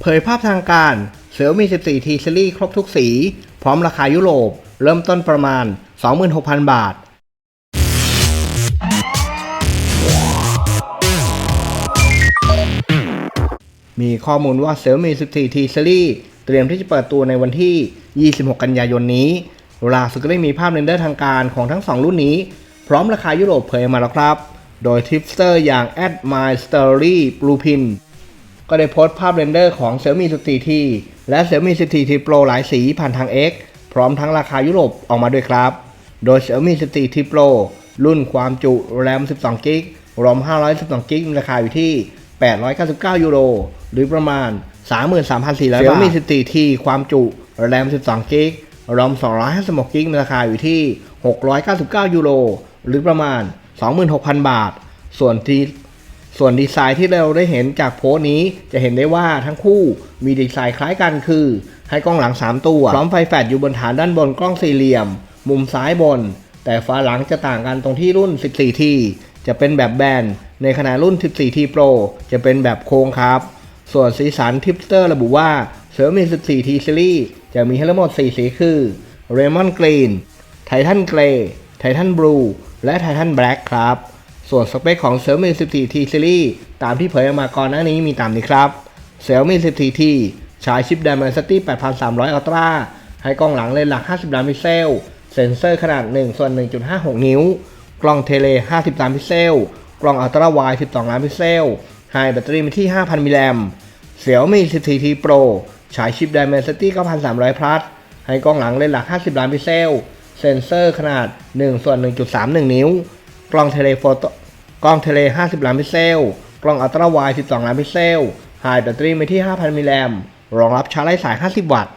เผยภาพทางการ Xiaomi 14T Series ครบทุกสี พร้อมราคายุโรป เริ่มต้นประมาณ 26,000 บาท มีข้อมูลว่า Xiaomi 14T Series เตรียมที่จะเปิดตัวในวันที่ 26 กันยายนนี้ล่าสุดก็ได้มีภาพเรนเดอร์ทางการของทั้ง 2 รุ่นนี้ พร้อมราคายุโรปเผยมาแล้วครับ โดยทิปสเตอร์อย่าง Ad My Story Bluepin ก็ได้โพสต์ภาพเรนเดอร์ของ Xiaomi 14T และ Xiaomi 14T Pro หลายสีผ่านทาง X พร้อมทั้งราคายุโรปออกมาด้วยครับ โดย Xiaomi 14T Pro รุ่นความจุ RAM 12 g b ROM 512 g b มีราคาอยู่ที่ 899 ยูโร หรือประมาณ 33,400 บาท Xiaomi 14T ความจุ RAM 12 g b ROM 256 g b มีราคาอยู่ที่ 699 ยูโร หรือประมาณ 26,000 บาท ส่วนที่ ส่วนดีไซน์ที่เราได้เห็นจากโพส์นี้จะเห็นได้ว่าทั้งคู่มีดีไซน์คล้ายกันคือ ให้กล้องหลัง 3 ตัว พร้อมไฟแฟลชอยู่บนฐานด้านบนกล้องสี่เหลี่ยม มุมซ้ายบน แต่ฝาหลังจะต่างกันตรงที่รุ่น 14T จะเป็นแบบแบนในขณะรุ่น 14T Pro จะเป็นแบบโค้งครับ ส่วนสีสันทิปสเตอร์ระบุว่า Xiaomi 14T Series จะมีให้ทั้งหมด 4 สีคือ Lemon Green Titan Grey Titan Blue และ Titan Black ครับ ส่วนสเปคของ Xiaomi 14T Series ตามที่เผยออกมาก่อนหน้านี้มีตามนี้ครับ Xiaomi 14T ใช้ชิป Dimensity 8300 Ultra ให้กล้องหลังเลนส์หลัก 50 ล้านพิกเซล เซ็นเซอร์ขนาด 1 ส่วน 1.56 นิ้ว กล้องเทเล 50 ล้านพิกเซล กล้องอัลตร้าไวด์12 ล้านพิกเซล ไฮแบตเตอรี่มีที่ 5,000 มิลลิแอม Xiaomi 14T Pro ใช้ชิป Dimensity 9300 Plus ให้กล้องหลังเลนส์หลัก 50 ล้านพิกเซล เซ็นเซอร์ขนาด 1 ส่วน 1.31 นิ้ว กล้องเทเลโฟโตกล้องเทเล 50 ล้านพิกเซล กล้องอัลตร้าไวด์12 ล้านพิกเซลไฮแบตเตอรี่มีที่ 5,000 มิลลิแอมรองรับชาร์จไร้สาย 50 วัตต์